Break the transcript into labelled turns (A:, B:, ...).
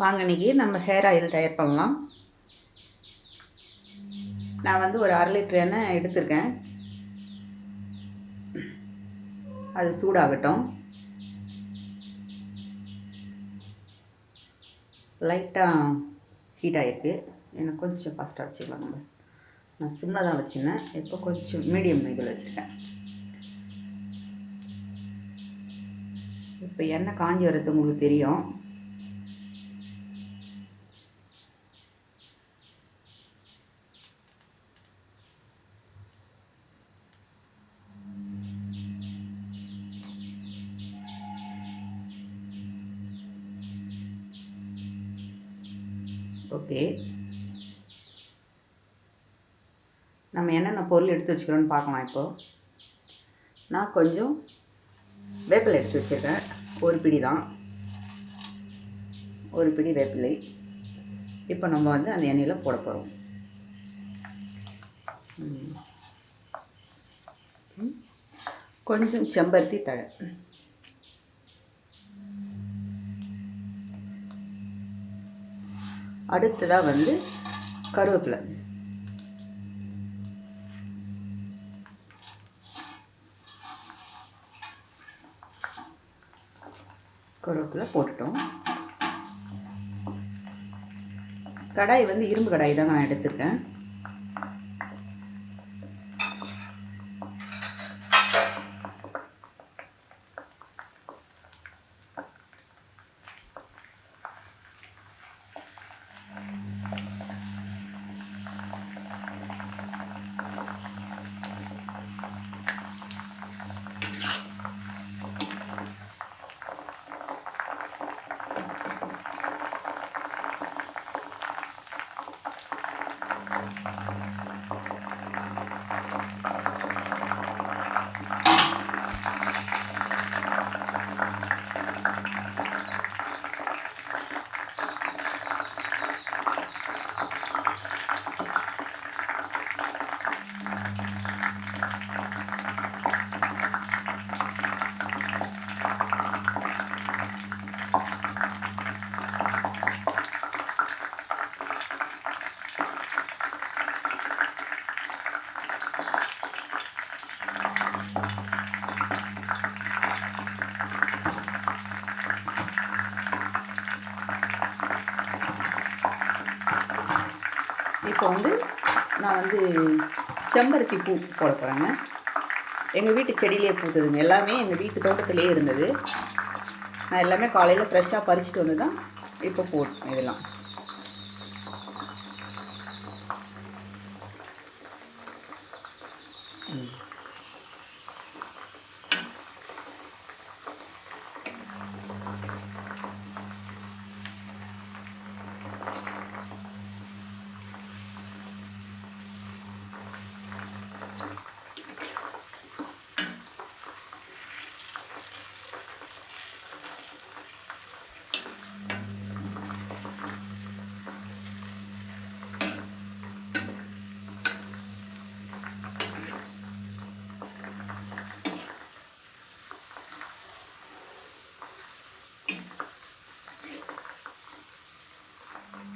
A: வாங்க இன்றைக்கி நம்ம ஹேர் ஆயில் தயார் பண்ணலாம். நான் வந்து ஒரு அரை லிட்டர் எண்ணெய் எடுத்திருக்கேன். அது சூடாகட்டும். லைட்டாக ஹீட் ஆகிருக்கு எனக்கு கொஞ்சம் ஃபாஸ்ட்டாக வச்சுக்கலாம் நம்ம. நான் சிம்மில் தான் வச்சுருந்தேன் இப்போ கொஞ்சம் மீடியம் இதில் வச்சுருக்கேன். இப்போ எண்ணெய் காஞ்சி வர்றது உங்களுக்கு தெரியும். ஓகே. நம்ம என்னென்ன பொருள் எடுத்து வச்சுக்கிறோன்னு பார்க்கலாம் இப்போது நான் கொஞ்சம் வேப்பிலை எடுத்து வச்சுருக்கேன். ஒரு பிடி தான். ஒரு பிடி வேப்பிலை. இப்போ நம்ம வந்து அந்த எண்ணெயில் போட போகிறோம். கொஞ்சம் செம்பருத்தி தழை. அடுத்ததாக வந்து கருவேப்பிலை. கருவேப்பிலை போட்டுட்டோம். கடாய் வந்து இரும்பு கடாய் தான் நான் எடுத்திருக்கேன். இப்போ வந்து நான் வந்து செம்பருத்தி பூ போட போகிறேங்க எங்கள் வீட்டு செடியிலே பூத்ததுங்க. எல்லாமே எங்கள் வீட்டு தோட்டத்துலேயே இருந்தது. நான் எல்லாமே காலையில் ஃப்ரெஷ்ஷாக பறிச்சுட்டு வந்து தான் இப்போ போட்டேன் இதெல்லாம். Mm-hmm.